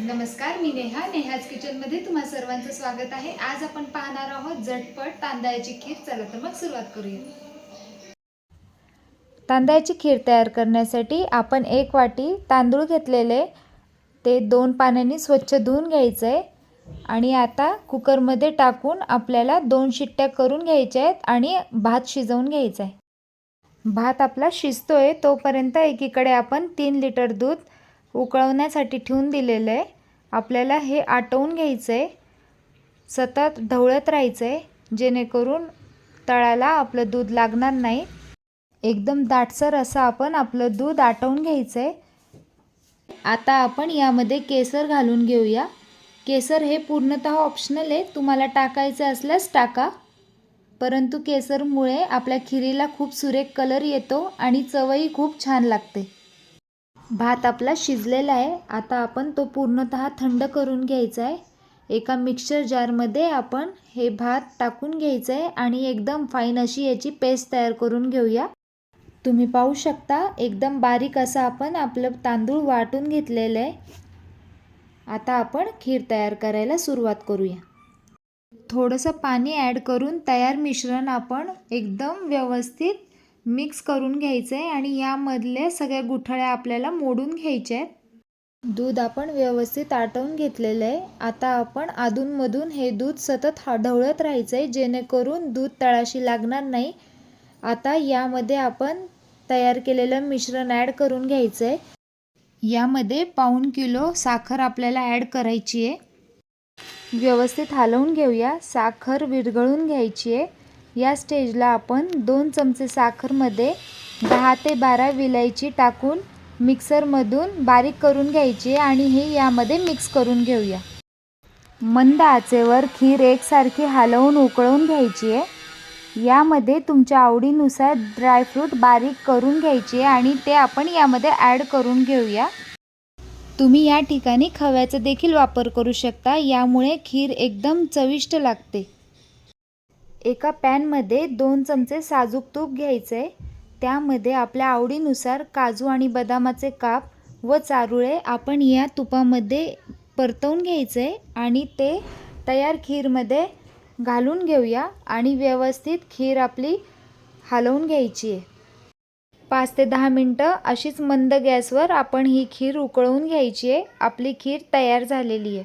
नमस्कार मी नेहा. नेहाज किचनमध्ये तुम्हा सर्वांचं स्वागत आहे. आज आपण पाहणार आहोत झटपट तांदळाची खीर. चला तर मग सुरुवात करूया. तांदळाची खीर तयार करण्यासाठी आपण एक वाटी तांदूळ घेतलेले. ते दोन पाण्याने स्वच्छ धुवून घ्यायचं. आहे आणि आता कुकरमध्ये टाकून आपल्याला दोन शिट्ट्या करून घ्यायच्या आहेत आणि भात शिजवून घ्यायचा आहे. भात आपला शिजतोय तोपर्यंत एकीकडे आपण तीन लिटर दूध उकळवण्यासाठी ठेवून दिलेलं आहे. आपल्याला हे आटवून घ्यायचं आहे सतत ढवळत राहायचं आहे जेणेकरून तळाला आपलं दूध लागणार नाही. एकदम दाटसर असं आपण आपलं दूध आटवून घ्यायचं आहे आता आपण यामध्ये केसर घालून घेऊया. केसर हे पूर्णतः ऑप्शनल आहे. तुम्हाला टाकायचं असल्यास टाका. परंतु केसरमुळे आपल्या खिरीला खूप सुरेख कलर येतो आणि चवही खूप छान लागते. भात आपला शिजलेला आहे. आता आपण तो पूर्णतः थंड करून घ्यायचा आहे एका मिक्सर जारमध्ये आपण हे भात टाकून घ्यायचं आहे आणि एकदम फाईन अशी याची पेस्ट तयार करून घेऊया. तुम्ही पाहू शकता एकदम बारीक असं आपण आपलं तांदूळ वाटून घेतलेलं आहे. आता आपण खीर तयार करायला सुरुवात करूया. थोडंसं पाणी ॲड करून तयार मिश्रण आपण एकदम व्यवस्थित मिक्स करून घ्यायचं आहे आणि यामधल्या सगळ्या गुठळ्या आपल्याला मोडून घ्यायच्या आहेत दूध आपण व्यवस्थित आटवून घेतलेलं आहे. आता आपण अधूनमधून हे दूध सतत हा ढवळत राहायचं आहे जेणेकरून दूध तळाशी लागणार नाही. आता यामध्ये आपण तयार केलेलं मिश्रण ॲड करून घ्यायचं आहे. यामध्ये पाऊण किलो साखर आपल्याला ॲड करायची आहे. व्यवस्थित हलवून घेऊया. साखर विरघळून घ्यायची आहे. या स्टेजला आपण दोन चमचे साखरमध्ये दहा ते बारा विलायची टाकून मिक्सरमधून बारीक करून घ्यायची आहे आणि हे यामध्ये मिक्स करून घेऊया. मंद आचेवर खीर एकसारखी हलवून उकळून घ्यायची आहे. यामध्ये तुमच्या आवडीनुसार ड्रायफ्रूट बारीक करून घ्यायचे आणि ते आपण यामध्ये ॲड करून घेऊया. तुम्ही या ठिकाणी खव्याचा देखील वापर करू शकता यामुळे खीर एकदम चविष्ट लागते. एका पॅनमध्ये दोन चमचे साजूक तूप घ्यायचे. आहे त्यामध्ये आपल्या आवडीनुसार काजू आणि बदामाचे काप व चारुळे आपण या तुपामध्ये परतवून घ्यायचे आहे आणि ते तयार खीरमध्ये घालून घेऊया आणि व्यवस्थित खीर आपली हलवून घ्यायची आहे. पाच ते दहा मिनटं अशीच मंद गॅसवर आपण ही खीर उकळवून घ्यायची आहे. आपली खीर तयार झालेली आहे.